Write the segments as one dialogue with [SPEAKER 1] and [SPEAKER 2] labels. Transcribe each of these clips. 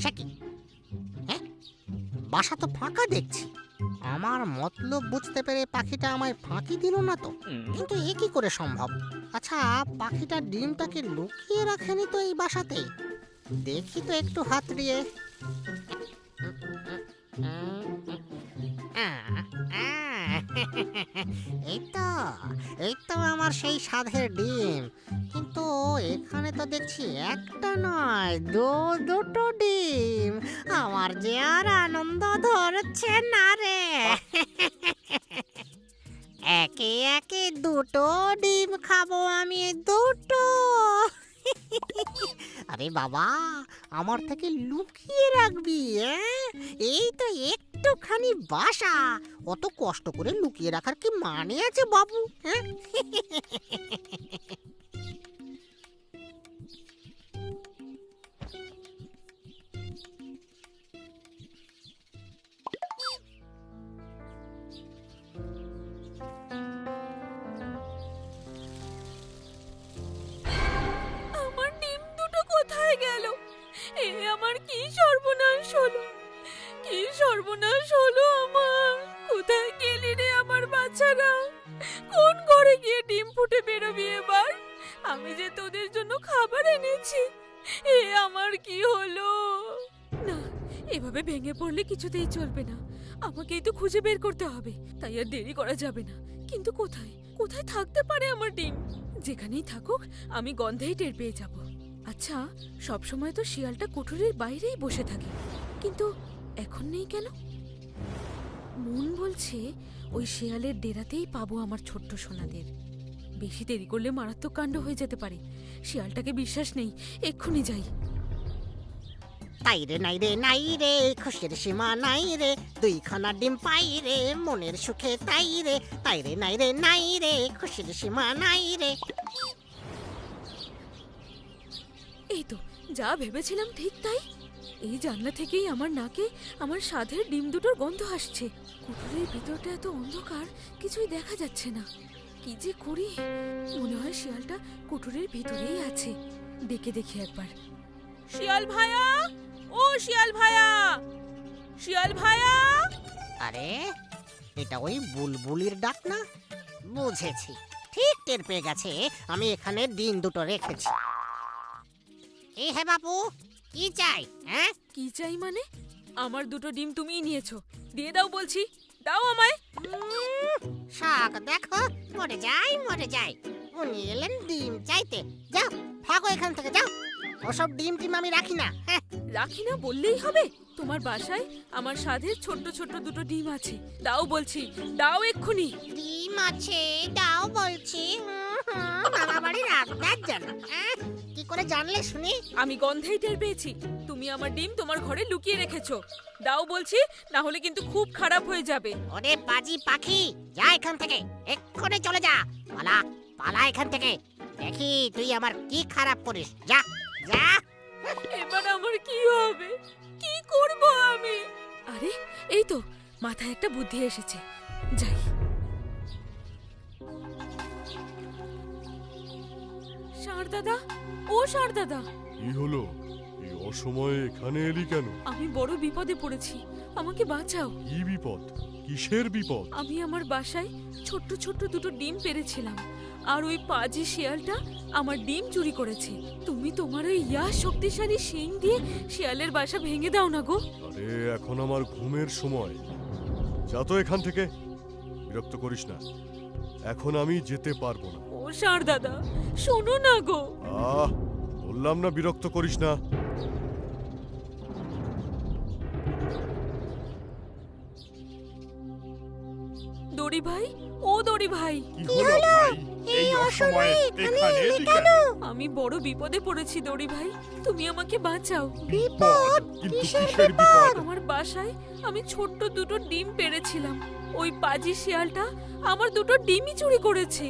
[SPEAKER 1] সে কি? হ্যাঁ? বাসা তো ফাঁকা দেখছি। আমার মতলব বুঝতে পেরে পাখিটা আমায় ফাঁকি দিল না তো। কিন্তু এ কি করে সম্ভব? আচ্ছা পাখিটা ডিমটাকে লুকিয়ে রাখেনি তো এই বাসাতে? দেখি তো একটু হাত দিয়ে। এই তো এই তো আমার সেই সাধের ডিম। কিন্তু এখানে তো দেখছি একটা নয়, দু, দুটো ডিম। আমার যে আর আনন্দ ধরছে না রে। একে একে দুটো ডিম খাব আমি, দুটো। আরে বাবা, আমার থেকে লুকিয়ে রাখবি? এই তো একটুখানি বাসা। অত কষ্ট করে লুকিয়ে রাখার কি মানে আছে বাবু হ্যাঁ?
[SPEAKER 2] হলো কি সর্বনাশ হলো আমার। কোথায় গেলি রে আমার বাচ্চারা? কোন ঘরে গিয়ে ডিম ফুটে বেরোবি এবার? আমি যে তোদের জন্য খাবার এনেছি, এ আমার কি হলো? না, এভাবে ভেঙে পড়লে কিছুতেই চলবে না। আমাকেই তো খুঁজে বের করতে হবে। তাই আর দেরি করা যাবে না। কিন্তু কোথায়? কোথায় থাকতে পারে আমার ডিম? যেখানেই থাকুক, আমি গন্ধেই টের পেয়ে যাব। আচ্ছা সব সময় তো শিয়ালটা কুঠুরির বাইরেই বসে থাকে। কিন্তু এখন নেই কেন? মন বলছে ওই শিয়ালের ডেরাতেই পাবো আমার ছোট্ট সোনাদের। বেশি দেরি করলে মারাত্মক কাণ্ড হয়ে যেতে পারে। শিয়ালটাকে বিশ্বাস নেই, এক্ষুনি যাই।
[SPEAKER 1] তাই রে, নাই রে নাই রে, খুশির সীমা নাই রে, দুইখানা ডিম পাই রে, মনের সুখে তাই রে তাই রে, নাই রে নাই রে, খুশির সীমা নাই রে।
[SPEAKER 2] এই তো যা ভেবেছিলাম ঠিক তাই। এই জানলা থেকেই আমার নাকে আমার সাধের ডিম দুটোর গন্ধ আসছে। কুকুরের ভিতরটা এত অন্ধকার কিছুই দেখা যাচ্ছে না। কি যে করি? মনে হয় শিয়ালটা কুটুরের ভিতরেই আছে। দেখি একবার। শিয়াল ভায়া? ও শিয়াল ভায়া! শিয়াল ভায়া?
[SPEAKER 1] আরে এটা ওই বুলবুলির ডাক না? বুঝেছি। ঠিক টের পেয়ে গেছে আমি এখানে দিন দুটো রেখেছি। এই হে বাবু কি চাই হ্যাঁ?
[SPEAKER 2] কি চাই মানে? আমার দুটো ডিম তুমিই নিয়েছো। দিয়ে দাও বলছি। দাও আমায়।
[SPEAKER 1] শাক দেখো মরে যাই মরে যাই উনি এলেন ডিম চাইতে। যাও ভাগো এখান থেকে যাও। ওসব ডিম টিম আমি রাখি না হ্যাঁ?
[SPEAKER 2] রাখি না বললেই হবে? তোমার বাসায় আমার সাধের ছোট্ট ছোট্ট দুটো ডিম আছে। দাও বলছি দাও এক্ষুনি।
[SPEAKER 1] ডিম আছে দাও বলছি। মামা বাড়ির আবদার জানো হ্যাঁ? কি করে জানলে শুনি?
[SPEAKER 2] আমি গন্ধেই টের পেয়েছি। তুমি আমার ডিম তোমার ঘরে লুকিয়ে রেখেছো। দাও বলছি না হলে কিন্তু খুব খারাপ হয়ে যাবে।
[SPEAKER 1] ওরে বাজি পাখি যা এখান থেকে। এক্ষুনি চলে যা। পালা পালা এখান থেকে। দেখি তুই আমার কি খারাপ করিস। যা যা।
[SPEAKER 2] এবার আমার কি হবে? কি করব আমি? আরে এই তো মাথায় একটা বুদ্ধি এসেছে। যাই। ষাঁড় দাদা ও ষাঁড় দাদা
[SPEAKER 3] কি হলো? এই অসময়ে এখানে এলি কেন?
[SPEAKER 2] আমি বড় বিপদে পড়েছি। আমাকে বাঁচাও।
[SPEAKER 3] কি বিপদ? কিসের বিপদ?
[SPEAKER 2] আমি আমার বাসায় ছোট্ট ছোট্ট দুটো ডিম পেরেছিলাম। আর ওই পাজি শিয়ালটা আমার ডিম চুরি করেছে। তুমি তোমার ওই ইয়া শক্তিশালী শিং দিয়ে শিয়ালের বাসা ভেঙে দাও না গো।
[SPEAKER 3] আরে এখন আমার ঘুমের সময়। যা তো এখান থেকে। বিরক্ত করিস না। এখন আমি যেতে পারব না।
[SPEAKER 2] ষাঁড় দাদা। শোনো না গো।
[SPEAKER 3] আহ বললাম না বিরক্ত করিস না।
[SPEAKER 2] দড়ি ভাই ও দড়ি ভাই।
[SPEAKER 3] কি হলো
[SPEAKER 1] এই অসময়ে এখানে এলি কেন?
[SPEAKER 2] আমি বড় বিপদে পড়েছি দড়ি ভাই। তুমি আমাকে বাঁচাও।
[SPEAKER 1] বিপদ?
[SPEAKER 3] কিন্তু
[SPEAKER 1] কিসের
[SPEAKER 3] কিসের বিপদ?
[SPEAKER 2] আমার বাসায় আমি ছোট্ট দুটো ডিম পেরেছিলাম ওই পাজি শিয়ালটা আমার দুটো ডিমই চুরি করেছে।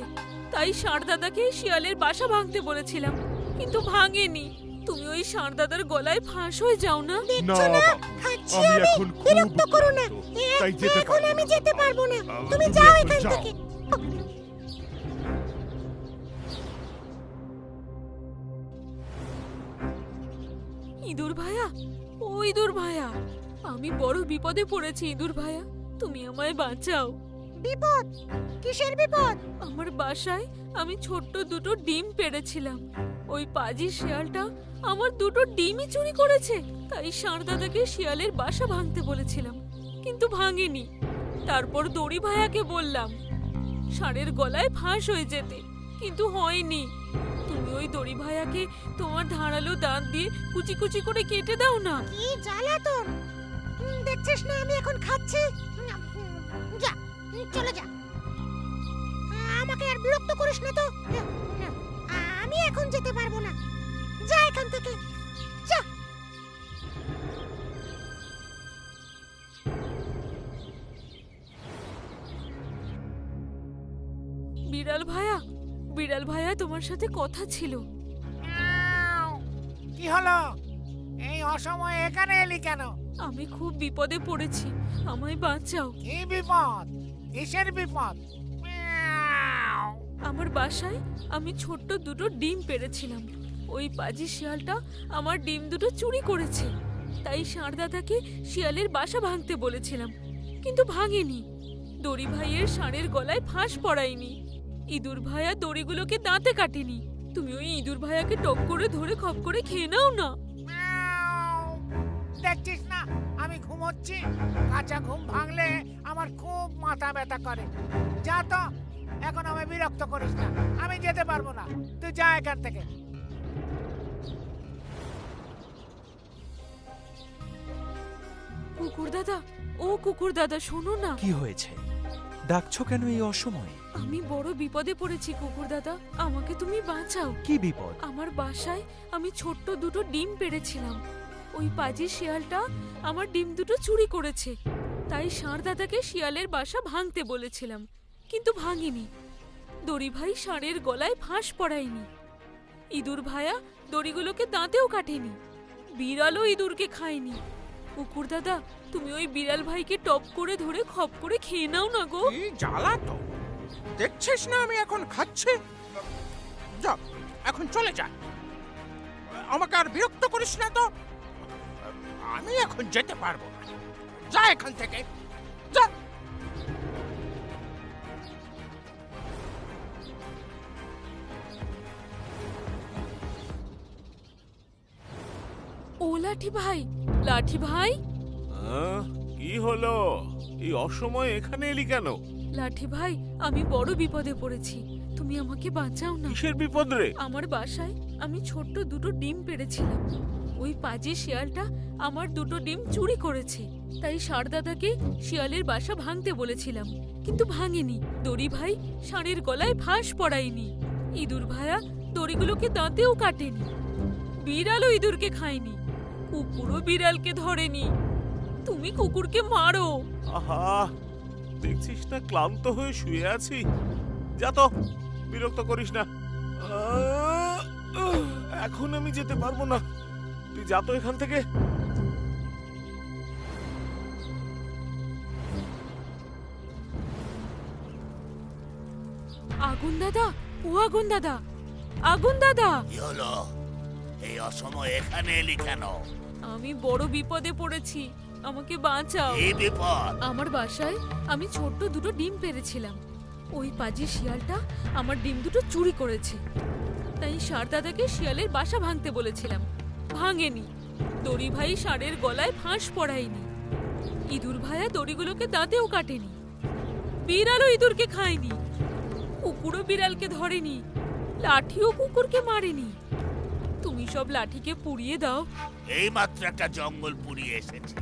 [SPEAKER 2] তাই ষাঁড় দাদাকে শিয়ালের বাসা ভাঙতে বলেছিলাম কিন্তু ভাঙেনি। তুমি ওই ষাঁড় দাদার গলায় ফাঁস হয়ে যাও না?
[SPEAKER 3] না
[SPEAKER 1] না, খাচ্ছি
[SPEAKER 3] আমি এখন খুব
[SPEAKER 1] বিরক্ত করো না।
[SPEAKER 3] তাই যেতে
[SPEAKER 1] এখন আমি যেতে পারব না। তুমি
[SPEAKER 3] তুমি
[SPEAKER 1] যাও
[SPEAKER 3] এখান
[SPEAKER 1] থেকে।
[SPEAKER 2] ইঁদুর ভায়া ও ইঁদুর ভায়া আমি বড় বিপদে পড়েছি ইঁদুর ভায়া তুমি আমায় বাঁচাও।
[SPEAKER 1] বিপদ? কিসের বিপদ?
[SPEAKER 2] আমার বাসায় আমি ছোট্ট দুটো ডিম পেড়েছিলাম। ওই পাজি শিয়ালটা আমার দুটো ডিমই চুরি করেছে। তাই ষাঁড় দাদাকে শিয়ালের বাসা ভাঙতে বলেছিলাম কিন্তু ভাঙেনি। তারপর দড়ি ভাইয়াকে বললাম ষাঁড়ের গলায় ফাঁস হয়ে যেতে কিন্তু হয়নি। তুমি ওই দড়ি ভাইয়াকে তোমার ধারালো দাঁত দিয়ে কুচি কুচি করে কেটে দাও না।
[SPEAKER 1] কি জ্বালাতন? দেখছিস না আমি এখন খাচ্ছি? যা। উম, চলে যা। আমাকে আর বিরক্ত করিস না তো। আমি এখন যেতে পারব না। যা এখান থেকে। যা।
[SPEAKER 2] বিড়াল ভাইয়া বিড়াল ভাইয়া তোমার সাথে কথা ছিল।
[SPEAKER 4] কি হলো? এই অসময়ে এখানে এলি কেন?
[SPEAKER 2] আমি খুব বিপদে পড়েছি আমায় বাঁচাও।
[SPEAKER 4] কি বিপদ? কিসের বিপদ?
[SPEAKER 2] আমার বাসায় আমি ছোট্ট দুটো ডিম পেড়েছিলাম ওই পাজি শিয়ালটা আমার ডিম দুটো চুরি করেছে। তাই ষাঁড় দাদাকে শিয়ালের বাসা ভাঙতে বলেছিলাম, কিন্তু ভাঙেনি। দড়ি ভাইয়ের ষাঁড়ের গলায় ফাঁস পড়ায়নি। ইঁদুর ভাইয়া দড়িগুলোকে দাঁতে কাটেনি। তুমি ওই ইঁদুর ভাইয়াকে টক করে ধরে খপ করে খেয়ে নাও না।
[SPEAKER 4] দেখছিস না? আমি ঘুমোচ্ছি। কাঁচা ঘুম ভাঙলে আমার খুব মাথা ব্যথা করে। যা তো এখন আমি বিরক্ত করিস না। আমি যেতে পারব না। তুই যা এখান থেকে।
[SPEAKER 2] কুকুর দাদা ও কুকুর দাদা শোনো না।
[SPEAKER 5] কি হয়েছে? ডাকছো কেন এই অসময়ে?
[SPEAKER 2] আমি বড় বিপদে পড়েছি কুকুর দাদা। আমাকে তুমি বাঁচাও।
[SPEAKER 5] কি বিপদ?
[SPEAKER 2] আমার বাসায় আমি ছোট্ট দুটো ডিম পেড়েছিলাম। ওই পাজি শিয়ালটা আমার ডিম দুটো চুরি করেছে। তাই ষাঁড় দাদাকে শিয়ালের বাসা ভাঙতে বলেছিলাম, কিন্তু ভাঙিনি। দড়ি ভাই ষাঁড়ের গলায় ফাঁস পড়ায়নি। ইঁদুর ভায়া দড়িগুলোকে দাঁতেও কাটেনি। বিড়ালও ইঁদুরকে খায়নি। কুকুর দাদা, তুমি ওই বিড়াল ভাইকে টপ করে ধরে খপ করে খেয়ে নাও না গো।
[SPEAKER 6] কি জ্বালা তো? দেখছিস না আমি এখন খাচ্ছি? যা, এখন চলে যা। আমাকে আর বিরক্ত করিস না তো। আমি এখন যেতে পারব না। যা এখান থেকে। যা।
[SPEAKER 2] ও লাঠি ভাই লাঠি ভাই।
[SPEAKER 7] আহ, কি হলো? এই অসময়ে এখানে এলি কেন?
[SPEAKER 2] লাঠি ভাই আমি বড় বিপদে পড়েছি। তুমি আমাকে বাঁচাও না।
[SPEAKER 7] কিসের বিপদ রে?
[SPEAKER 2] আমার বাসায় আমি ছোট্ট দুটো ডিম পেড়েছিলাম। ওই পাজি শিয়ালটা আমার দুটো ডিম চুরি করেছে। তাই ষাঁড়দাদাকে শিয়ালের বাসা ভাঙতে বলেছিলাম, কিন্তু ভাঙেনি। দড়ি ভাই ষাঁড়ের গলায় ফাঁস পড়ায়নি। ইঁদুর ভায়া দড়িগুলোকে দাঁতেও কাটেনি। বিড়ালও ইঁদুরকে খায়নি। কুকুরও বিড়ালকে ধরেনি। তুমি কুকুরকে মারো।
[SPEAKER 7] আহা, দেখছিস না ক্লান্ত হয়ে শুয়ে আছি? যা তো, বিরক্ত করিস না। এখন আমি যেতে পারব না। তুই যা তো এখান থেকে।
[SPEAKER 2] আগুন দাদা ও আগুন দাদা আগুন দাদা।
[SPEAKER 8] কি হলো? এই অসময়ে এখানে এলি কেন?
[SPEAKER 2] আমি বড় বিপদে পড়েছি আমাকে বাঁচাও।
[SPEAKER 8] এই বিপদ?
[SPEAKER 2] আমার বাসায় আমি ছোট্ট দুটো ডিম পেরেছিলাম। ওই পাজি শিয়ালটা আমার ডিম দুটো চুরি করেছে। তাই ষাঁড় দাদাকে শিয়ালের বাসা ভাঙতে বলেছিলাম। ভাঙেনি। দড়ি ভাই ষাঁড়ের গলায় ফাঁস পড়ায়নি। ইঁদুর ভাইয়া দড়িগুলোকে দাঁতেও কাটেনি। বিড়ালও ইঁদুরকে খায়নি। কুকুরও বিড়ালকে ধরেনি। লাঠিও কুকুরকে মারেনি। তুমি সব লাঠিকে পুড়িয়ে দাও।
[SPEAKER 8] এই মাত্র একটা জঙ্গল পুড়িয়ে এসেছি।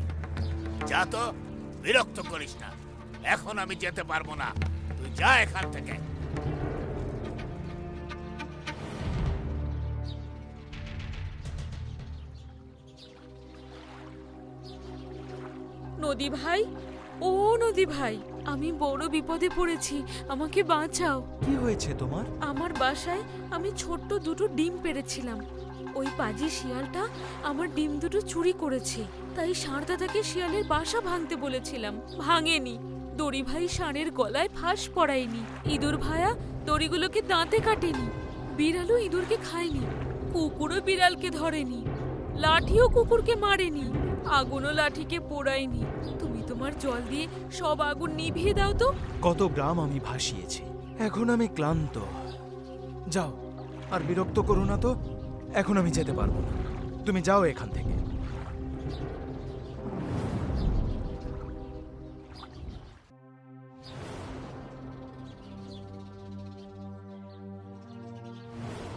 [SPEAKER 8] যা তো বিরক্ত করিস না। এখন আমি যেতে পারব না। তুই যা এখান থেকে।
[SPEAKER 2] নদী ভাই। ও নদী ভাই আমি বড় বিপদে পড়েছি আমাকে বাঁচাও।
[SPEAKER 5] কি হয়েছে তোমার?
[SPEAKER 2] আমার বাসায় আমি ছোট্ট দুটো ডিম পেড়েছিলাম ওই পাজি শিয়ালটা আমার ডিম দুটো চুরি করেছে তাই ষাঁড় দাদাকে শিয়ালের বাসা ভাঙতে বলেছিলাম। ভাঙেনি। দড়ি ভাই ষাঁড়ের গলায় ফাঁস পড়ায়নি। ইঁদুর ভায়া দড়িগুলোকে দাঁতে কাটেনি। বিড়ালও ইঁদুরকে খায়নি। কুকুরও বিড়ালকে ধরেনি। লাঠিও কুকুরকে মারেনি। আগুনও লাঠিকে পোড়ায়নি। তুমি তোমার জল দিয়ে সব আগুন নিভিয়ে দাও তো।
[SPEAKER 5] কত গ্রাম আমি ভাসিয়েছি। এখন আমি ক্লান্ত। যাও আর বিরক্ত করো না তো। এখন আমি যেতে পারব না। তুমি যাও এখান থেকে।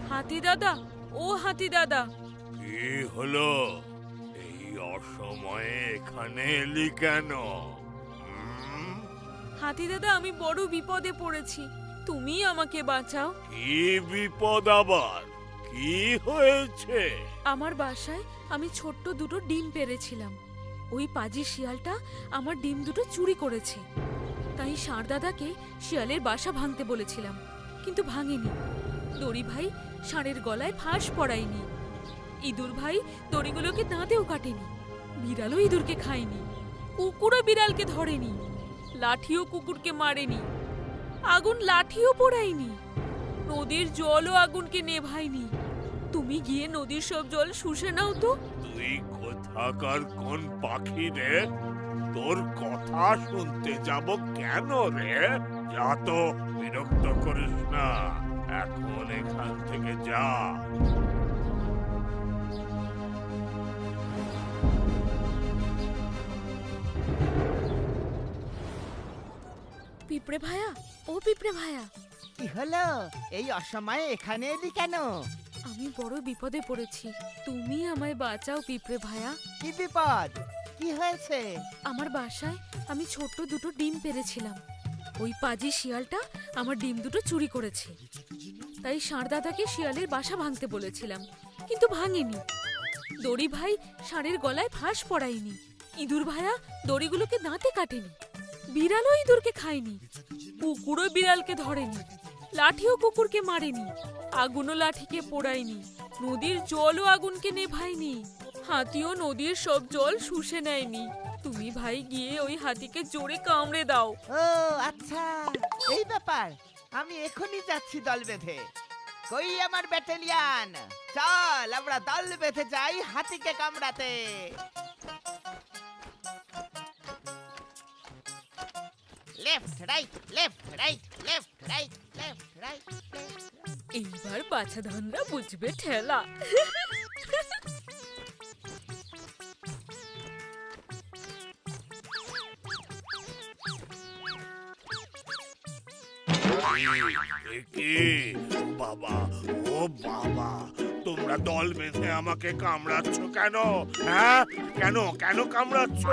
[SPEAKER 2] হাতি দাদা ও হাতি দাদা।
[SPEAKER 8] কি হলো? অসময়ে এখানে এলি কেন?
[SPEAKER 2] হাতি দাদা আমি বড় বিপদে পড়েছি। তুমি আমাকে বাঁচাও।
[SPEAKER 8] কি বিপদ আবার? কি হয়েছে?
[SPEAKER 2] আমার বাসায় আমি ছোট্ট দুটো ডিম পেরেছিলাম। ওই পাজি শিয়ালটা আমার ডিম দুটো চুরি করেছে। তাই ষাঁড় দাদাকে শিয়ালের বাসা ভাঙতে বলেছিলাম কিন্তু ভাঙেনি। দড়ি ভাই ষাঁড়ের গলায় ফাঁস পড়ায়নি। ইঁদুর ভাই দড়িগুলোকে দাঁতেও কাটেনি। বিড়ালও ইঁদুরকে খায়নি, কুকুরও বিড়ালকে ধরেনি, লাঠিও কুকুরকে মারেনি, আগুন লাঠিও পোড়ায়নি, নদীর জলও আগুনকে নেভায়নি। তুমি গিয়ে নদীর সব জল শুষে নাও তো।
[SPEAKER 8] তুই কোথাকার কোন পাখি রে? তোর কথা শুনতে যাব কেন রে? যা তো, বিরক্ত করিস না। এখন এখান থেকে যা।
[SPEAKER 2] পিঁপড়ে ভায়া? ও পিঁপড়ে ভায়া।
[SPEAKER 9] কি হলো? এই অসময়ে এখানে এলি কেন?
[SPEAKER 2] আমি বড় বিপদে পড়েছি। তুমি আমায় বাঁচাও পিঁপড়ে ভায়া।
[SPEAKER 9] কি বিপদ? কি হয়েছে?
[SPEAKER 2] আমার বাসায় আমি ছোট্ট দুটো ডিম পেরেছিলাম। ওই পাজি শিয়ালটা আমার ডিম দুটো চুরি করেছে। তাই ষাঁড় দাদাকে শিয়ালের বাসা ভাঙতে বলেছিলাম কিন্তু ভাঙেনি। দড়ি ভাই ষাঁড়ের গলায় ফাঁস পড়ায়নি। ইঁদুর ভায়া দড়িগুলোকে দাঁতে কাটেনি। বিড়ালও ইঁদুরকে খায়নি। কুকুরও বিড়ালকে ধরেনি। লাঠিও কুকুরকে মারেনি। আগুনও লাঠিকে পোড়ায়নি। নদীর জলও আগুনকে নেভায়নি। হাতিও নদীর সব জল শুষে নেয়নি। তুমি ভাই গিয়ে ওই হাতিকে জোরে কামড়ে দাও।
[SPEAKER 9] ও আচ্ছা। এই ব্যাপার। আমি এখনই যাচ্ছি দল বেঁধে। কই আমার ব্যাটালিয়ান? চল, আমরা দল বেঁধে যাই হাতিকে কামড়াতে। Left right left right left right left right
[SPEAKER 2] এইবার বাছা ধানরা বুঝবে ঠেলা।
[SPEAKER 8] বাবা ও বাবা। তোমরা দল বেঁধে আমাকে কামড়াচ্ছ কেন? হ্যাঁ? কেন? কেন কামড়াচ্ছ?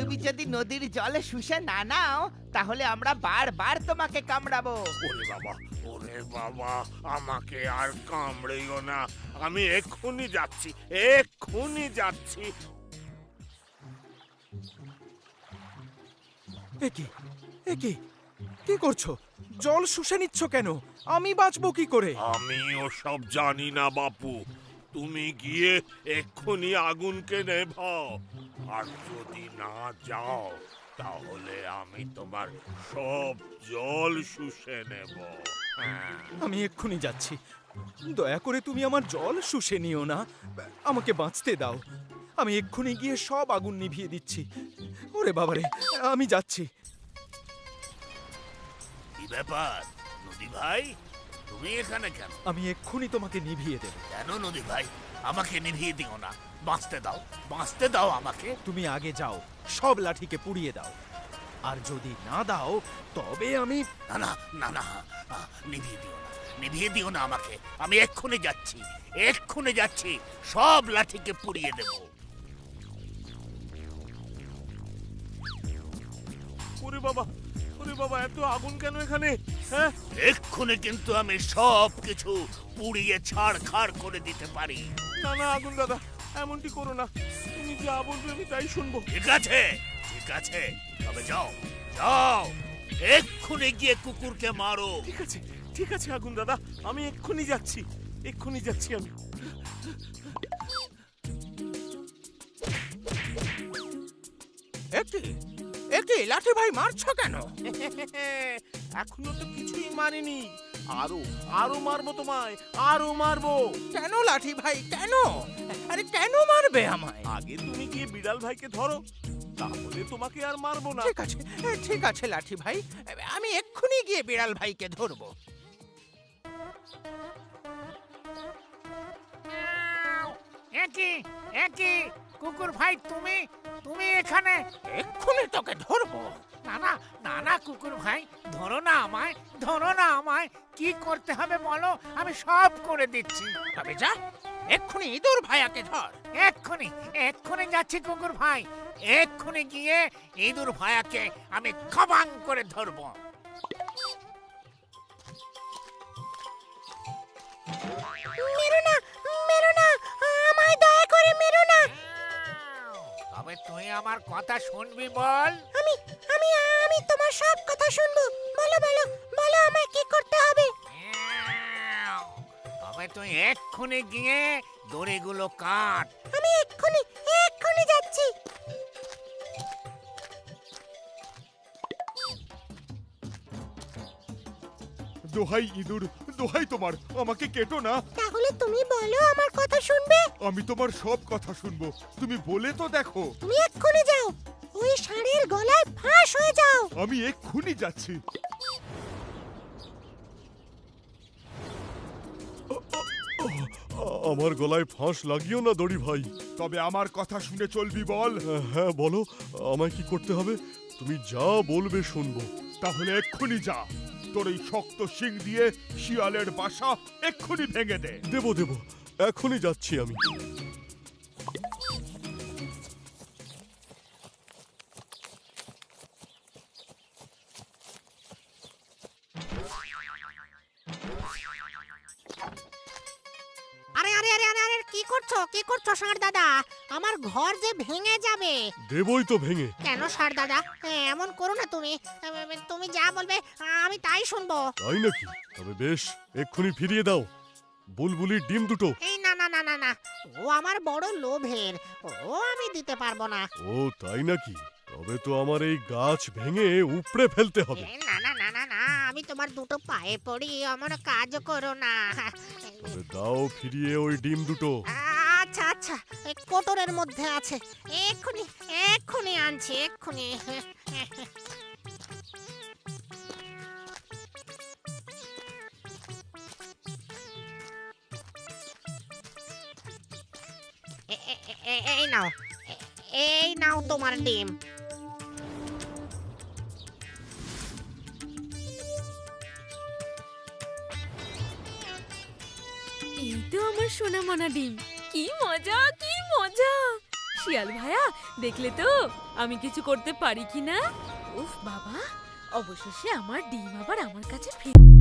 [SPEAKER 9] তুমি যদি নদীর জলে শুষে না নাও তাহলে আমরা বারবার তোমাকে কামড়াবো।
[SPEAKER 8] ওরে বাবা ওরে বাবা আমাকে আর কামড়েও না। আমি এক্ষুনি যাচ্ছি এক্ষুনি যাচ্ছি।
[SPEAKER 5] এ কি? এ কি? কি করছ? জল শুষে নিচ্ছ কেন? আমি বাঁচবো কি করে?
[SPEAKER 8] আমি ওসব জানি না বাপু। তুমি গিয়ে এক্ষুনি আগুনকে নেভাও। আর যদি না যাও তাহলে আমি তোমার সব জল শুষে নেব। হ্যাঁ।
[SPEAKER 5] আমি এক্ষুনি যাচ্ছি। দয়া করে তুমি আমার জল শুষে নিও না। আমাকে বাঁচতে দাও। আমি এক্ষুনি গিয়ে সব আগুন নিভিয়ে দিচ্ছি। ওরে বাবারে আমি যাচ্ছি।
[SPEAKER 8] কি ব্যাপার? নদী ভাই। তুমি এখানে কেন?
[SPEAKER 5] আমি এক্ষুনি তোমাকে নিভিয়ে দেব।
[SPEAKER 8] কেন নদী ভাই? আমাকে নিভিয়ে দিও না। বাঁচতে দাও বাঁচতে দাও আমাকে।
[SPEAKER 5] তুমি আগে যাও সব লাঠিকে পুড়িয়ে দাও। আর যদি না দাও তবে আমি
[SPEAKER 8] না না না না নিভিয়ে দিও না। নিভিয়ে দিও না আমাকে। আমি এক্ষুনি যাচ্ছি এক্ষুনি যাচ্ছি সব লাঠিকে পুড়িয়ে দেব।
[SPEAKER 7] ওরে বাবা ওরে বাবা এত আগুন কেন এখানে? হ্যাঁ?
[SPEAKER 8] এক্ষুনি কিন্তু আমি সব কিছু পুড়িয়ে ছাড় খাড় করে দিতে পারি।
[SPEAKER 7] না না আগুন দাদা এমনটি করো না। তুমি যা বলবে আমি তাই শুনব।
[SPEAKER 8] ঠিক আছে ঠিক আছে তবে যাও যাও এক্ষুনি গিয়ে কুকুরকে মারো।
[SPEAKER 7] ঠিক আছে ঠিক আছে আগুন দাদা আমি এক্ষুনি যাচ্ছি এক্ষুনি যাচ্ছি আমি।
[SPEAKER 6] একটি একটি লাঠি ভাই মারছো কেন?
[SPEAKER 7] এখনও তো কিছুই মারিনি। আরও আরও মারবো তোমায় আরও মারবো।
[SPEAKER 6] কেন লাঠি ভাই কেন? আরে কেন মারবে আমায়?
[SPEAKER 7] আগে তুমি গিয়ে বিড়াল ভাইকে ধরো তাহলে তোমাকে আর মারবো না।
[SPEAKER 6] ঠিক আছে ঠিক আছে লাঠি ভাই আমি এক্ষুনি গিয়ে বিড়াল ভাইকে ধরবো।
[SPEAKER 4] একই একই কুকুর ভাই তুমি তুমি এখানে
[SPEAKER 6] এক্ষুনি তোকে ধরবো।
[SPEAKER 4] না না না না কুকুর ভাই ধরো না আমায় ধরো না আমায়। কি করতে হবে বলো? আমি সব করে দিচ্ছি।
[SPEAKER 6] তবে যা এক্ষুনি ইঁদুর ভাইয়াকে ধর।
[SPEAKER 4] এক্ষুনি এক্ষুনি যাচ্ছি কুকুর ভাই। এক্ষুনি গিয়ে ইঁদুর ভায়াকে আমি খবাং করে ধরবো। আমার কথা শুনবি বল?
[SPEAKER 1] আমি আমি আমি তোমার সব কথা শুনব। বলো বলো বলো আমায় কি করতে হবে?
[SPEAKER 4] তবে তুই এক্ষুনি গিয়ে দড়িগুলো কাট।
[SPEAKER 1] আমি এক্ষুনি এক্ষুনি যাচ্ছি।
[SPEAKER 10] দোহাই ইঁদুর দোহাই তোমার আমাকে কেটো না।
[SPEAKER 1] তাহলে তুমি বলো আমার কথা শুনবে?
[SPEAKER 10] আমি তোমার সব কথা শুনব। তুমি বলে তো দেখো।
[SPEAKER 1] তুমি এক্ষুনি যাও। ওই ষাঁড়ের গলায় ফাঁস হয়ে যাও।
[SPEAKER 10] আমি এক্ষুনি যাচ্ছি।
[SPEAKER 3] আমার গলায় ফাঁস লাগিও না দড়ি ভাই।
[SPEAKER 10] তবে আমার কথা শুনে চলবি বল।
[SPEAKER 3] হ্যাঁ, হ্যাঁ বলো আমায় কি করতে হবে? তুমি যা বলবে শুনব।
[SPEAKER 10] তাহলে এক্ষুনি যা। তোর এই শক্ত শিং দিয়ে শিয়ালের বাসা এক্ষুনি ভেঙে দে।
[SPEAKER 3] দেবো, দেব। এখনই যাচ্ছি আমি। দেবই তো ভেঙে।
[SPEAKER 1] কেন ষাঁড় দাদা? এমন করো না তুমি। তুমি যা বলবে আমি তাই শুনব।
[SPEAKER 3] তাই নাকি? তবে বেশ এক্ষুনি ফিরিয়ে দাও। বুলবুলির ডিম দুটো।
[SPEAKER 1] এই না না না না না। ও আমার বড় লোভের। ও আমি দিতে পারব না।
[SPEAKER 3] ও তাই নাকি? তবে তো আমার এই গাছ ভেঙে উপড়ে ফেলতে হবে।
[SPEAKER 1] না না না না না আমি তোমার দুটো পায়ে পড়ি আমার কাজ করো না।
[SPEAKER 3] তবে দাও ফিরিয়ে ওই ডিম দুটো।
[SPEAKER 1] আচ্ছা আচ্ছা এই কোটরের মধ্যে আছে। এক্ষুনি এক্ষুনি আনছি, এক্ষুনি। এই নাও এই নাও তোমার ডিম।
[SPEAKER 2] এই তো আমার সোনা মনা ডিম। কি মজা কি মজা। শিয়াল ভাইয়া দেখলে তো, আমি কিছু করতে পারি কি না? উফ বাবা, অবশেষে আমার ডিম আবার আমার কাছে ফিরে